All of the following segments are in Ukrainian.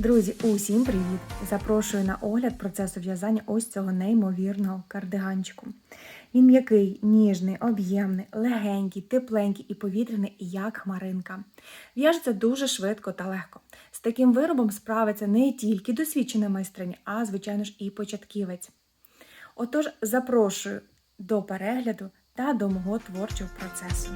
Друзі, усім привіт! Запрошую на огляд процесу в'язання ось цього неймовірного кардиганчику. Він м'який, ніжний, об'ємний, легенький, тепленький і повітряний, як хмаринка. В'яжеться дуже швидко та легко. З таким виробом справиться не тільки досвідчена майстриня, а, звичайно ж, і початківець. Отож, запрошую до перегляду та до мого творчого процесу.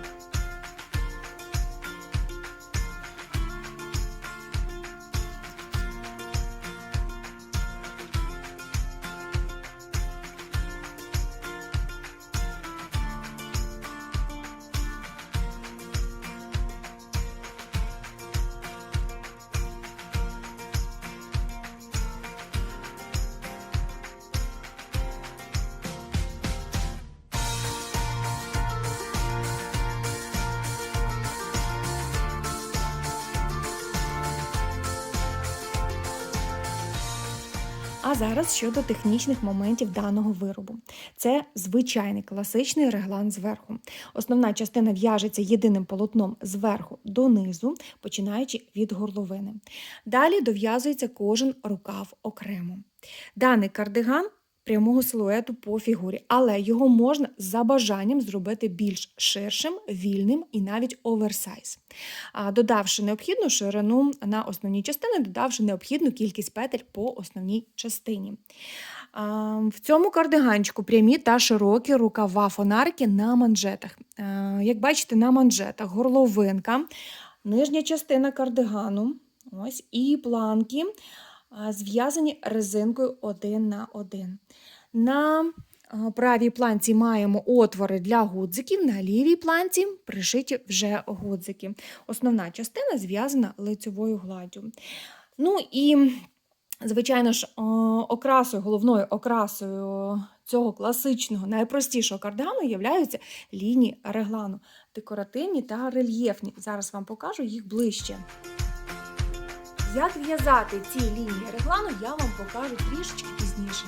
Зараз щодо технічних моментів даного виробу. Це звичайний класичний реглан зверху. Основна частина в'яжеться єдиним полотном зверху донизу, починаючи від горловини. Далі дов'язується кожен рукав окремо. Даний кардиган прямого силуету по фігурі, але його можна за бажанням зробити більш ширшим, вільним і навіть оверсайз. Додавши необхідну ширину на основній частині, додавши необхідну кількість петель по основній частині. В цьому кардиганчику прямі та широкі рукава фонарики на манжетах. Як бачите, на манжетах горловинка, нижня частина кардигану ось, і планки зв'язані резинкою один на один. На правій планці маємо отвори для гудзиків, на лівій планці пришиті вже гудзики. Основна частина зв'язана лицевою гладдю. Ну і, звичайно ж, окрасою, головною окрасою цього класичного, найпростішого кардигану являються лінії реглану, декоративні та рельєфні. Зараз вам покажу їх ближче. Як в'язати ці лінії реглану, я вам покажу трішечки пізніше.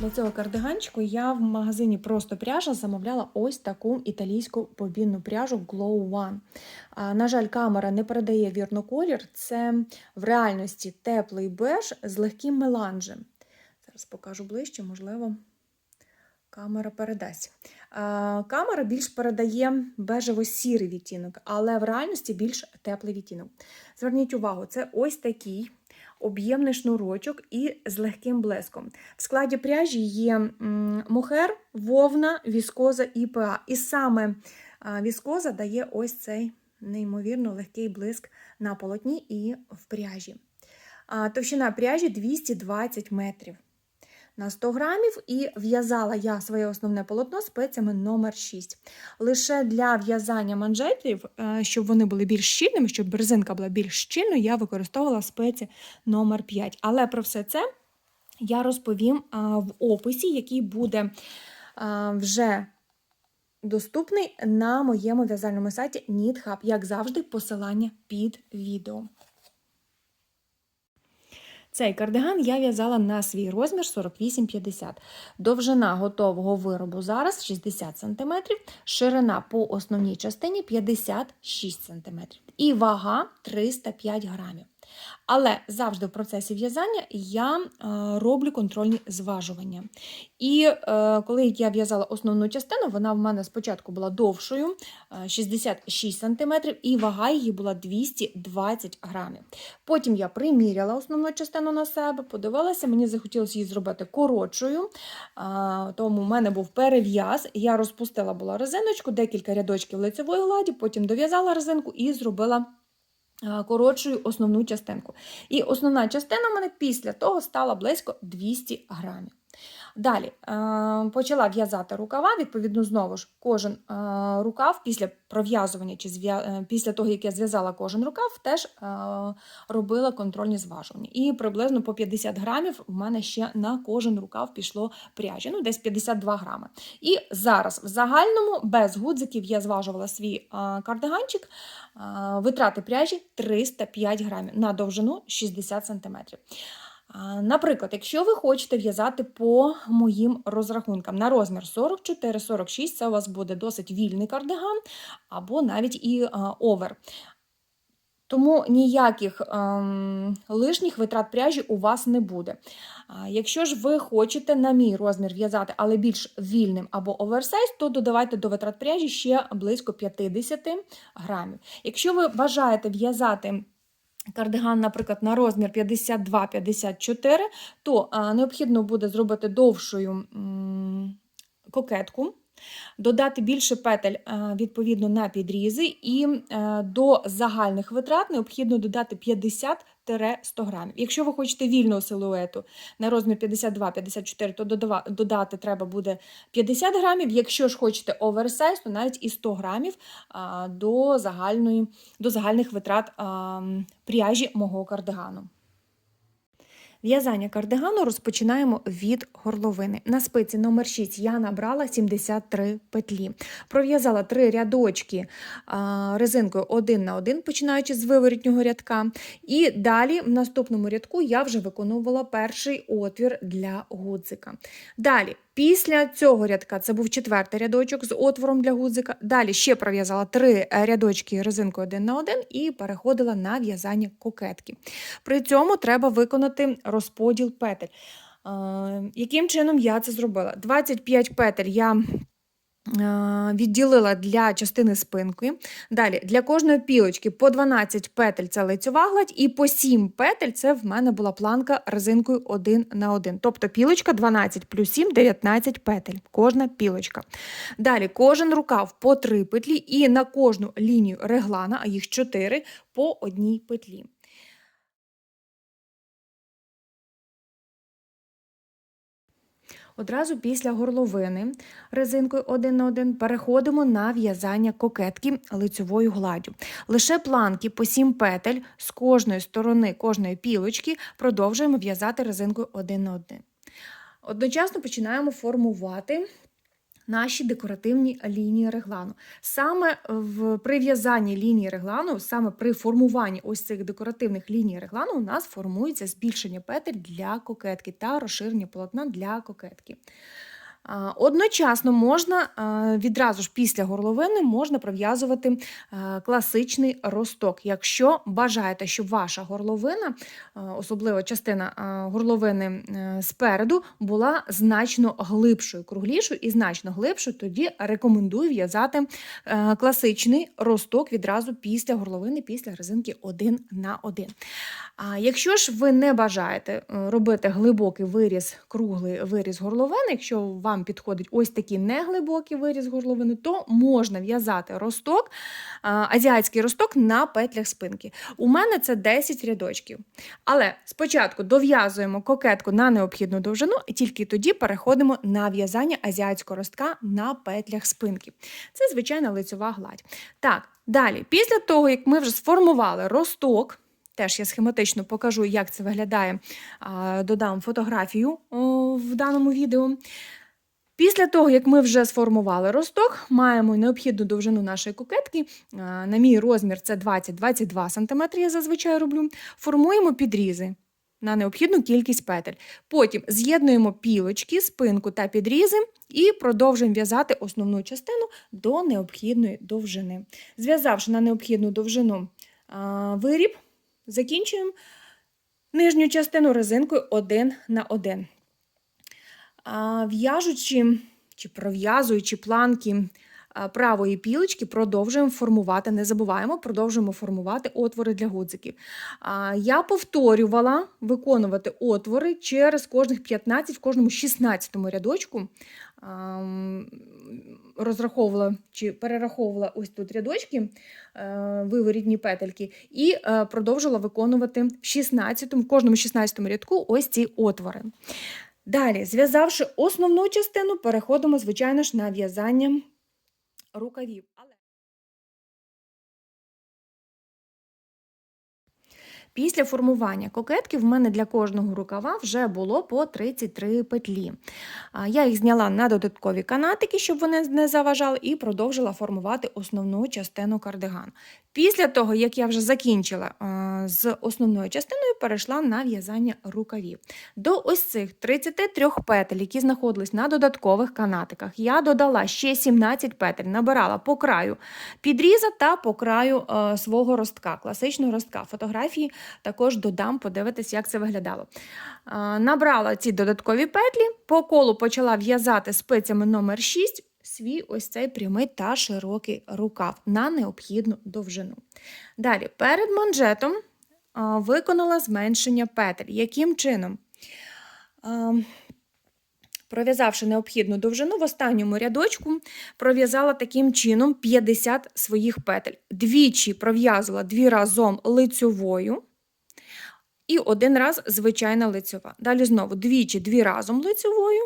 Для цього кардиганчику я в магазині просто пряжа замовляла ось таку італійську бобінну пряжу Glow One. На жаль, камера не передає вірно колір. Це в реальності теплий беж з легким меланжем. Зараз покажу ближче, можливо, камера передасть. Камера більш передає бежево-сірий відтінок, але в реальності більш теплий відтінок. Зверніть увагу, це ось такий об'ємний шнурочок і з легким блеском. В складі пряжі є мохер, вовна, віскоза і ПА. І саме віскоза дає ось цей неймовірно легкий блиск на полотні і в пряжі. Товщина пряжі 220 метрів на 100 грамів, і в'язала я своє основне полотно спецями номер 6. Лише для в'язання манжетів, е, щоб вони були більш щільними, щоб резинка була більш щільною, я використовувала спеці номер 5. Але про все це я розповім в описі, який буде вже доступний на моєму в'язальному сайті NeedHub. Як завжди, посилання під відео. Цей кардиган я в'язала на свій розмір 48-50. Довжина готового виробу зараз 60 см, ширина по основній частині 56 см і вага 305 грамів. Але завжди в процесі в'язання я е, роблю контрольні зважування. І е, коли я в'язала основну частину, вона в мене спочатку була довшою е, 66 см, і вага її була 220 грамів. Потім я приміряла основну частину на себе, подивилася, мені захотілося її зробити коротшою, е, тому в мене був перев'яз. Я розпустила була резиночку, декілька рядочків лицевої гладі, потім дов'язала резинку і зробила коротшою основну частинку. І основна частина в мене після того стала близько 200 грамів. Далі е, почала в'язати рукава. Відповідно, знову ж кожен е, рукав після пров'язування чи е, після того, як я зв'язала кожен рукав, теж робила контрольні зважування. І приблизно по 50 грамів в мене ще на кожен рукав пішло пряжі, ну десь 52 грами. І зараз в загальному без гудзиків я зважувала свій кардиганчик. Витрати пряжі 305 грамів на довжину 60 см. Наприклад, якщо ви хочете в'язати по моїм розрахункам на розмір 44-46, це у вас буде досить вільний кардиган або навіть і овер. Тому ніяких ем, лишніх витрат пряжі у вас не буде. А, якщо ж ви хочете на мій розмір в'язати, але більш вільним або оверсайз, то додавайте до витрат пряжі ще близько 50 грамів. Якщо ви бажаєте в'язати кардиган, наприклад, на розмір 52-54, то необхідно буде зробити довшою кокетку, додати більше петель відповідно на підрізи, і е, до загальних витрат необхідно додати 50-100 грамів. Якщо ви хочете вільного силуету на розмір 52-54, то додати треба буде 50 грамів. Якщо ж хочете оверсайз, то навіть і 100 грамів до, загальної, до загальних витрат пряжі мого кардигану. В'язання кардигану розпочинаємо від горловини. На спиці номер 6 я набрала 73 петлі. Пров'язала три рядочки резинкою один на один, починаючи з виворітнього рядка. І далі в наступному рядку я вже виконувала перший отвір для гудзика. Далі, після цього рядка, це був четвертий рядочок з отвором для гудзика. Далі ще пров'язала три е, рядочки резинкою один на один і переходила на в'язання кокетки. При цьому треба виконати розподіл петель. Е, Яким чином я це зробила? 25 петель я відділила для частини спинки. Далі для кожної пілочки по 12 петель це лицьова гладь, і по 7 петель це в мене була планка резинкою 1 на 1. Тобто пілочка 12 плюс 7 19 петель. Кожна пілочка. Далі кожен рукав по 3 петлі, і на кожну лінію реглана, а їх 4, по одній петлі. Одразу після горловини резинкою 1 на 1 переходимо на в'язання кокетки лицьовою гладдю. Лише планки по 7 петель з кожної сторони кожної пілочки продовжуємо в'язати резинкою 1 на 1. Одночасно починаємо формувати наші декоративні лінії реглану. Саме в при в'язанні лінії реглану, саме при формуванні ось цих декоративних ліній реглану, у нас формується збільшення петель для кокетки та розширення полотна для кокетки. Одночасно можна відразу ж після горловини можна пров'язувати класичний росток. Якщо бажаєте, щоб ваша горловина, особливо частина горловини е, спереду, була значно глибшою, круглішою і значно глибшою, тоді рекомендую в'язати е, класичний росток відразу після горловини, після резинки 1 на 1. А якщо ж ви не бажаєте е, робити глибокий виріз, круглий виріз горловини, якщо вам підходить ось такий неглибокий виріз горловини, то можна в'язати росток, а, азіатський росток на петлях спинки. У мене це 10 рядочків. Але спочатку дов'язуємо кокетку на необхідну довжину, і тільки тоді переходимо на в'язання азіатського ростка на петлях спинки. Це звичайна лицьова гладь. Так, далі, після того, як ми вже сформували росток. Теж я схематично покажу, як це виглядає. Додам фотографію в даному відео. Після того, як ми вже сформували росток, маємо необхідну довжину нашої кокетки. а, На мій розмір це 20-22 см, я зазвичай роблю. Формуємо підрізи на необхідну кількість петель. Потім з'єднуємо пілочки, спинку та підрізи і продовжуємо в'язати основну частину до необхідної довжини. Зв'язавши на необхідну довжину виріб, закінчуємо нижню частину резинкою 1 на 1. В'яжучи чи пров'язуючи планки правої пілочки, продовжуємо формувати. Не забуваємо, продовжуємо формувати отвори для гудзиків. Я повторювала виконувати отвори через кожних 15, в кожному 16 рядочку. Розраховувала чи перераховувала ось тут рядочки, е, виворітні петельки, і е, продовжила виконувати в 16, в кожному 16 рядку ось ці отвори. Далі, зв'язавши основну частину, переходимо, звичайно ж, на в'язання рукавів. Після формування кокетки в мене для кожного рукава вже було по 33 петлі. Я їх зняла на додаткові канатики, щоб вони не заважали, і продовжила формувати основну частину кардигану. Після того, як я вже закінчила з основною частиною, перейшла на в'язання рукавів. До ось цих 33 петель, які знаходились на додаткових канатиках, я додала ще 17 петель, набирала по краю підріза та по краю свого ростка, класичного ростка. Фотографії також додам, подивитись, як це виглядало. Набрала ці додаткові петлі, по колу почала в'язати спицями номер 6 свій ось цей прямий та широкий рукав на необхідну довжину. Далі, перед манжетом виконала зменшення петель. Яким чином? Пров'язавши необхідну довжину, в останньому рядочку пров'язала таким чином 50 своїх петель. Двічі пров'язала дві разом лицьовою і один раз звичайна лицьова. Далі знову двічі дві разом лицьовою.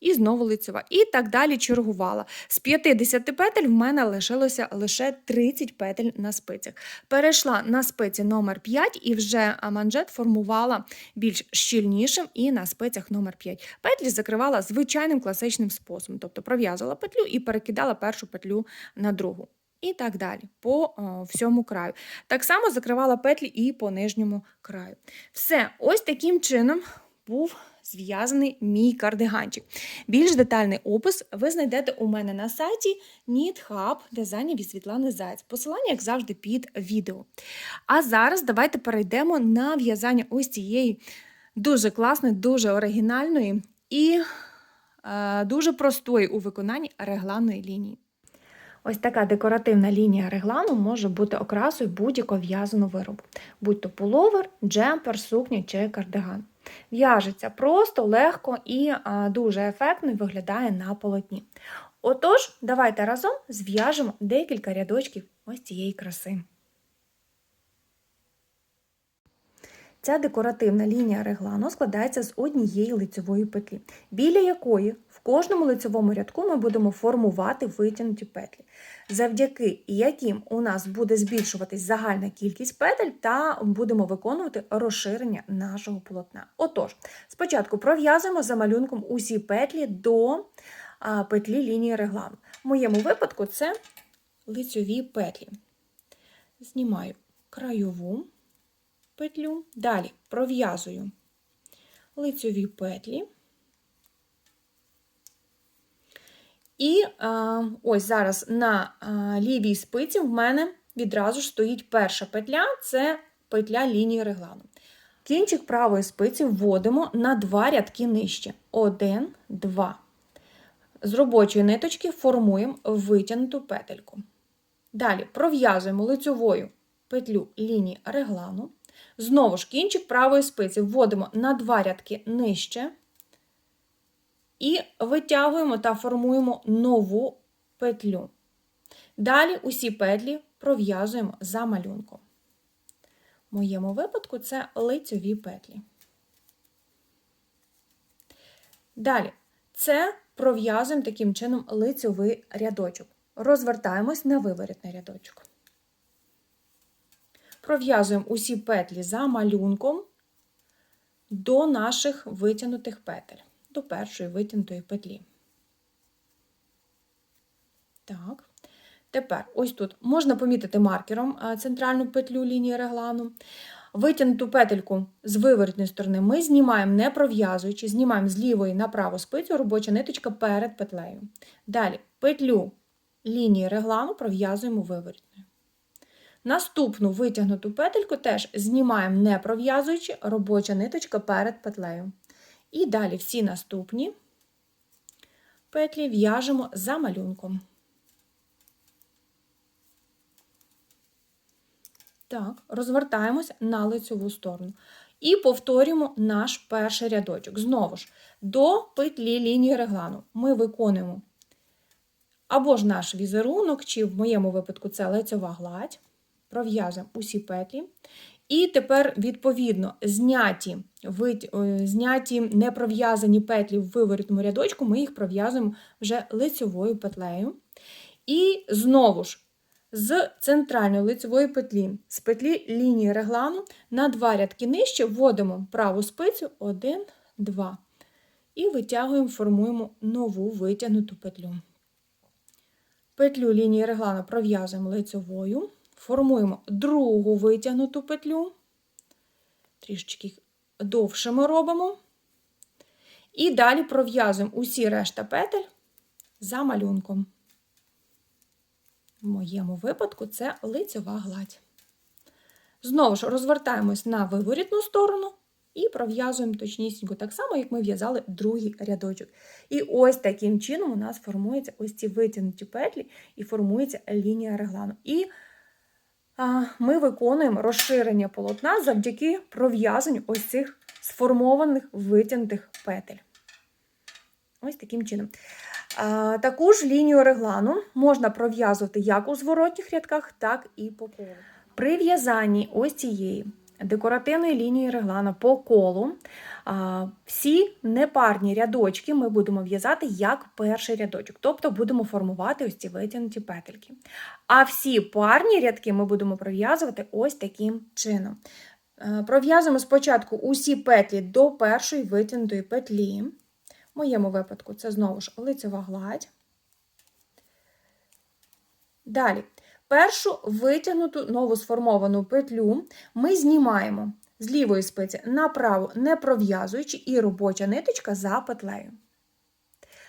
І знову лицьова. І так далі чергувала. З 50 петель в мене лишилося лише 30 петель на спицях. Перейшла на спиці номер 5 і вже манжет формувала більш щільнішим і на спицях номер 5. Петлі закривала звичайним класичним способом, тобто пров'язувала петлю і перекидала першу петлю на другу. І так далі, по о, всьому краю. Так само закривала петлі і по нижньому краю. Все, ось таким чином був зв'язаний мій кардиганчик. Більш детальний опис ви знайдете у мене на сайті NeedHub дизайнів від Світлани Заєць. Посилання, як завжди, під відео. А зараз давайте перейдемо на в'язання ось цієї дуже класної, дуже оригінальної і е, дуже простої у виконанні регланної лінії. Ось така декоративна лінія реглану може бути окрасою будь-якого в'язаного виробу, будь то пуловер, джемпер, сукня чи кардиган. В'яжеться просто, легко і дуже ефектно виглядає на полотні. Отож, давайте разом зв'яжемо декілька рядочків ось цієї краси. Ця декоративна лінія реглану складається з однієї лицевої петлі, біля якої кожному лицевому рядку ми будемо формувати витягнуті петлі, завдяки яким у нас буде збільшуватись загальна кількість петель та будемо виконувати розширення нашого полотна. Отож, спочатку пров'язуємо за малюнком усі петлі до петлі лінії реглану. В моєму випадку це лицьові петлі. Знімаю краєву петлю. Далі пров'язую лицьові петлі. І а, ось зараз на а, лівій спиці в мене відразу ж стоїть перша петля це петля лінії реглану. Кінчик правої спиці вводимо на два рядки нижче. Один, два. З робочої ниточки формуємо витягнуту петельку. Далі пров'язуємо лицьовою петлю лінії реглану. Знову ж кінчик правої спиці вводимо на два рядки нижче і витягуємо та формуємо нову петлю. Далі усі петлі пров'язуємо за малюнком. В моєму випадку це лицьові петлі. Далі це пров'язуємо таким чином лицьовий рядочок. Розвертаємось на виворітний рядочок. Пров'язуємо усі петлі за малюнком до наших витягнутих петель, до першої витягнутої петлі. Так. Тепер, ось тут можна помітити маркером центральну петлю лінії реглану. Витягнуту петельку з виворотної сторони ми знімаємо, не пров'язуючи, знімаємо з лівої на праву спицю робоча ниточка перед петлею. Далі петлю лінії реглану пров'язуємо виворотною. Наступну витягнуту петельку теж знімаємо, не пров'язуючи, робоча ниточка перед петлею. І далі всі наступні петлі в'яжемо за малюнком. Так, розвертаємось на лицеву сторону. І повторюємо наш перший рядочок. Знову ж, до петлі лінії реглану ми виконуємо або ж наш візерунок, чи в моєму випадку це лицева гладь пров'язуємо усі петлі І тепер, відповідно, зняті, вить- е, зняті не пров'язані петлі в виворітному рядочку, ми їх пров'язуємо вже лицьовою петлею. І знову ж з центральної лицевої петлі, з петлі лінії реглану на два рядки нижче вводимо праву спицю 1, 2. І витягуємо, формуємо нову витягнуту петлю. Петлю лінії реглану пров'язуємо лицевою, формуємо другу витягнуту петлю, трішечки довше ми робимо. І далі пров'язуємо усі решта петель за малюнком. В моєму випадку це лицьова гладь. Знову ж розвертаємось на виворітну сторону і пров'язуємо точнісінько, так само, як ми в'язали другий рядочок. І ось таким чином у нас формуються ось ці витягнуті петлі і формується лінія реглану. І ми виконуємо розширення полотна завдяки пров'язанню ось цих сформованих витягнутих петель. Ось таким чином. Таку ж лінію реглану можна пров'язувати як у зворотніх рядках, так і по колу. При в'язанні ось цієї декоративної лінії реглану по колу всі непарні рядочки ми будемо в'язати як перший рядочок, тобто будемо формувати ось ці витягнуті петельки. А всі парні рядки ми будемо пров'язувати ось таким чином. Е, Пров'язуємо спочатку усі петлі до першої витягнутої петлі. В моєму випадку це знову ж лицева гладь. Далі, першу витягнуту нову сформовану петлю ми знімаємо з лівої спиці направо, не пров'язуючи, і робоча ниточка за петлею.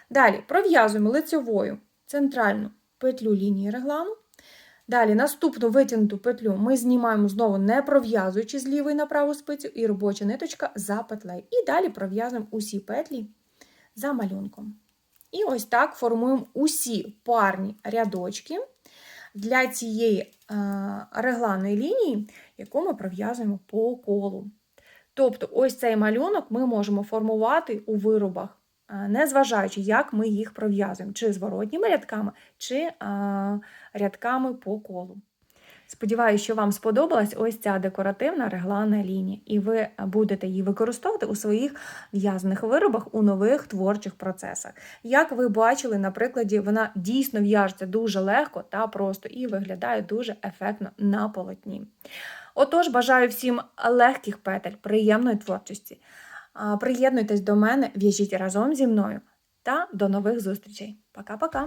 Далі пров'язуємо лицевою центральну петлю лінії реглану. Далі наступну витягнуту петлю ми знімаємо знову не пров'язуючи з лівої на праву спицю, і робоча ниточка за петлею. І далі пров'язуємо усі петлі за малюнком. І ось так формуємо усі парні рядочки для цієї регланої лінії, яку ми пров'язуємо по колу. Тобто, ось цей малюнок ми можемо формувати у виробах, е, незважаючи, як ми їх пров'язуємо, чи зворотніми рядками, чи е, рядками по колу. Сподіваюся, що вам сподобалась ось ця декоративна регланна лінія, і ви будете її використовувати у своїх в'язаних виробах у нових творчих процесах. Як ви бачили, на прикладі, вона дійсно в'яжеться дуже легко та просто і виглядає дуже ефектно на полотні. Отож, бажаю всім легких петель, приємної творчості. Приєднуйтесь до мене, в'яжіть разом зі мною та до нових зустрічей. Пока-пока!